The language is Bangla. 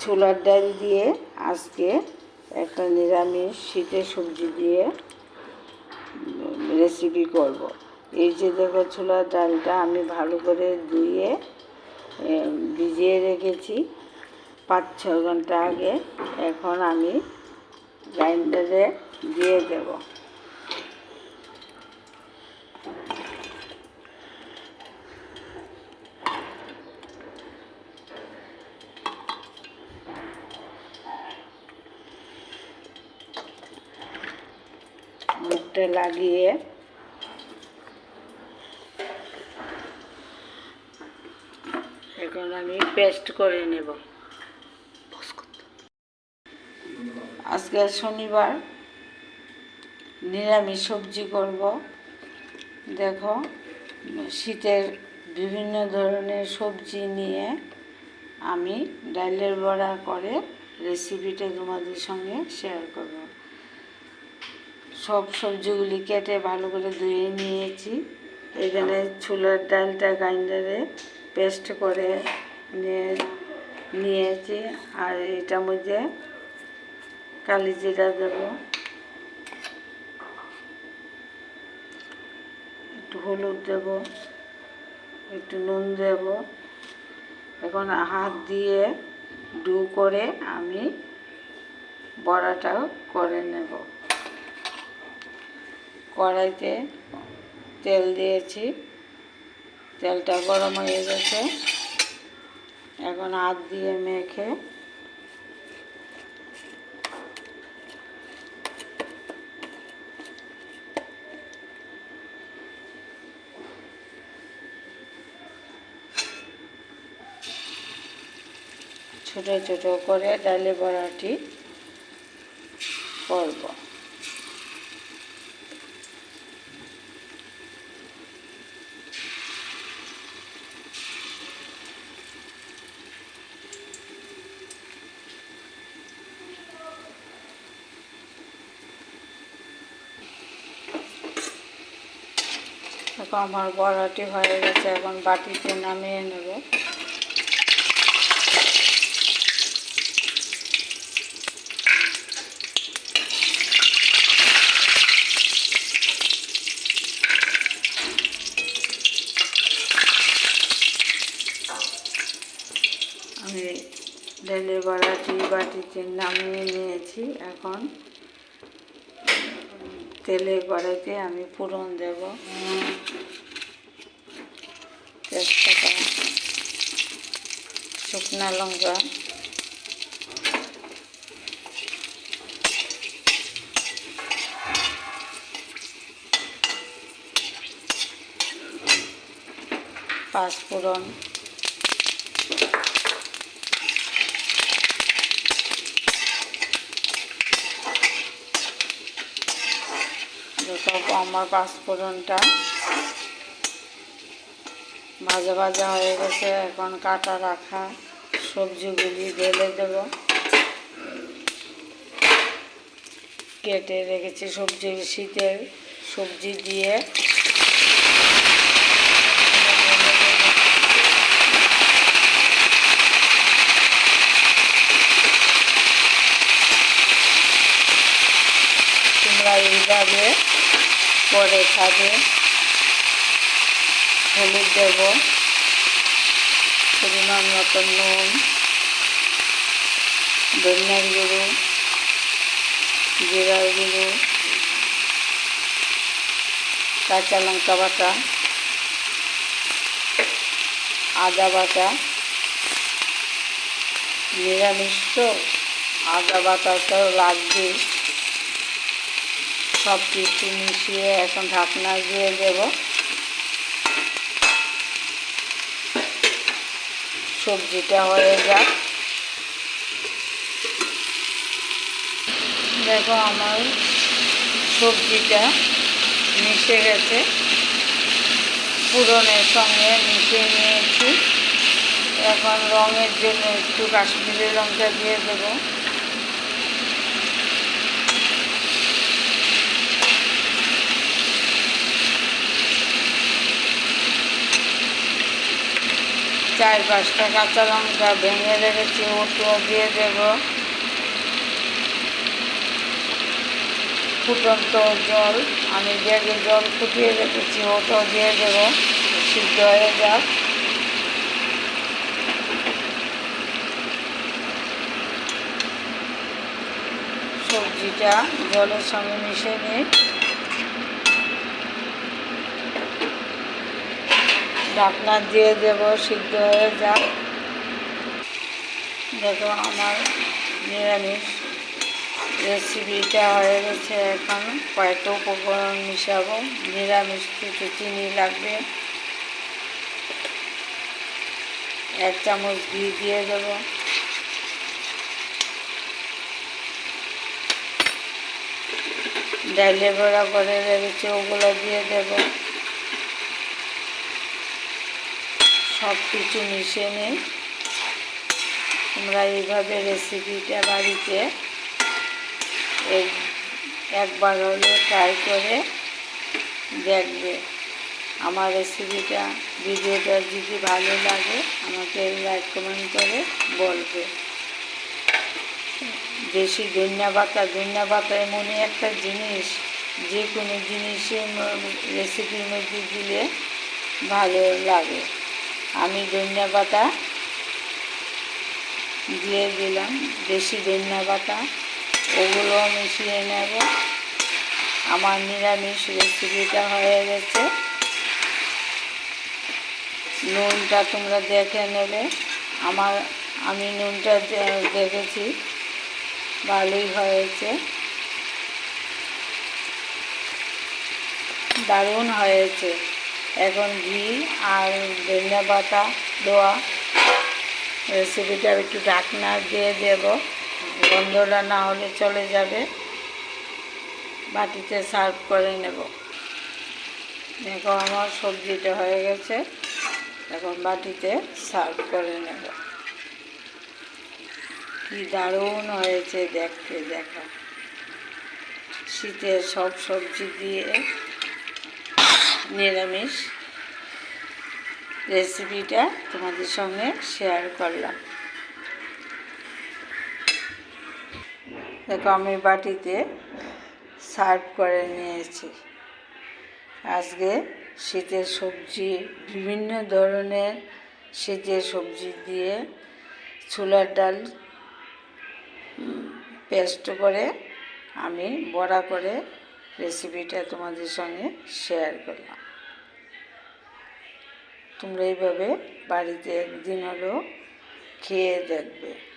ছোলার ডাল দিয়ে আজকে একটা নিরামিষ শীতের সবজি দিয়ে রেসিপি করব। এই যে দেখো ছোলার ডালটা আমি ভালো করে ধুয়ে ভিজিয়ে রেখেছি পাঁচ, ছ ঘণ্টা আগে এখন আমি গ্রাইন্ডারে দিয়ে দেব মুখটা লাগিয়ে এখন আমি পেস্ট করে নেব। আজকে শনিবার নিরামিষ সবজি করব। দেখো, শীতের বিভিন্ন ধরনের সবজি নিয়ে আমি ডালের বড়া করে রেসিপিটা তোমাদের সঙ্গে শেয়ার করব। সব সবজিগুলি কেটে ভালো করে ধুয়ে নিয়েছি। এখানে ছোলার ডালটা গ্রাইন্ডারে পেস্ট করে নিয়ে, নিয়েছি। আর এটার মধ্যে কালি জিরা দেব। একটু হলুদ দেব, একটু নুন দেব। এখন হাত দিয়ে ডু করে আমি বড়াটাও করে নেব। কড়াইতে তেল দিয়েছি। তেলটা গরম হয়ে গেছে। এখন হাত দিয়ে মেখে ছোট ছোট করে ডালে বড়াটি করব। দেখো আমার বড়াটি হয়ে গেছে, এখন বাটিতে নামিয়ে নেব। আমি ডালের বড়াটি বাটিতে নামিয়ে নিয়েছি, এখন তেলের কড়াইতে আমি ফোড়ন দেব। তেজপাতা শুকনা লঙ্কা পাঁচ পাঁচফোড়ন সব আমার পাঁচফোড়নটা। ভাজা ভাজা হয়ে গেছে, এখন কাটা রাখা সবজিগুলি ঢেলে দেব। কেটে রেখেছি সবজি, শীতের সবজি দিয়ে তোমরা এইভাবে পরে খাবে হলুদ দেব, পরিমাণ মতো নুন, ধনিয়ার গুঁড়ো, জিরার গুঁড়ো, কাঁচা লঙ্কা বাটা, আদা বাটা, নিরামিষ তো? আদা বাটা তো লাগবে সব কিছু মিশিয়ে এখন ঢাকনা দিয়ে দেব। সবজিটা হয়ে যাক। দেখো আমার সবজিটা মিশে গেছে। পুরনের সঙ্গে মিশিয়ে নিয়েছি। এখন রঙের জন্য একটু কাশ্মীরি লঙ্কা দিয়ে দেবো। চার পাঁচটা কাঁচা লঙ্কা ভেঙে রেখেছি ওটাও দিয়ে দেব। ফুটন্ত জল, আমি ব্যাগে জল ফুটিয়ে রেখেছি ওটাও দিয়ে দেব, সিদ্ধ হয়ে যাক। সবজিটা জলের সঙ্গে মিশে নিই। ঢাকনা দিয়ে দেব, সিদ্ধ হয়ে যাক। দেখো আমার নিরামিষ রেসিপিটা হয়ে গেছে এখন। কয়েকটা উপকরণ মিশাবো। নিরামিষ কিছু চিনি লাগবে। এক চামচ ঘি দিয়ে দেবো। ডাইলে বড়া করে রেখেছি ওগুলো দিয়ে দেব। সব কিছু মিশিয়ে নিই। তোমরা এইভাবে রেসিপিটা বাড়িতে এক- একবার হলে ট্রাই করে দেখবে। আমার রেসিপিটা ভিডিওটা যদি ভালো লাগে, আমাকে লাইক কমেন্ট করে বলবে। দেশি ধনিয়া পাতা ধনিয়া পাতা এমনই একটা জিনিস যে কোনো জিনিসের রেসিপির মধ্যে দিলে ভালো লাগে। আমি ধনিয়া পাতা দিয়ে দিলাম, দেশি ধনিয়া পাতা। ওগুলো মিশিয়ে নেব। আমার নিরামিষ রেসিপিটা হয়ে গেছে। নুনটা তোমরা দেখে নেবে। আমার, আমি নুনটা দেখেছি। ভালোই হয়েছে। দারুণ হয়েছে। এখন ঘি আর ধনিয়া পাতা দেওয়া। রেসিপিটা একটু ঢাকনা দিয়ে দেব। গন্ধটা না হলে চলে যাবে। বাটিতে সার্ভ করে নেব। দেখো আমার সবজিটা হয়ে গেছে। এখন বাটিতে সার্ভ করে নেব। কি দারুণ হয়েছে দেখতে, দেখা। শীতের সব সবজি দিয়ে নিরামিষ রেসিপিটা তোমাদের সঙ্গে শেয়ার করলাম। দেখো, আমি বাটিতে সার্ভ করে নিয়েছি। আজকে শীতের সবজি, বিভিন্ন ধরনের শীতের সবজি দিয়ে ছোলার ডাল পেস্ট করে আমি বড়া করে রেসিপিটা তোমাদের সঙ্গে শেয়ার করলাম। তোমরা এইভাবে বাড়িতে একদিন হলেও খেয়ে দেখবে।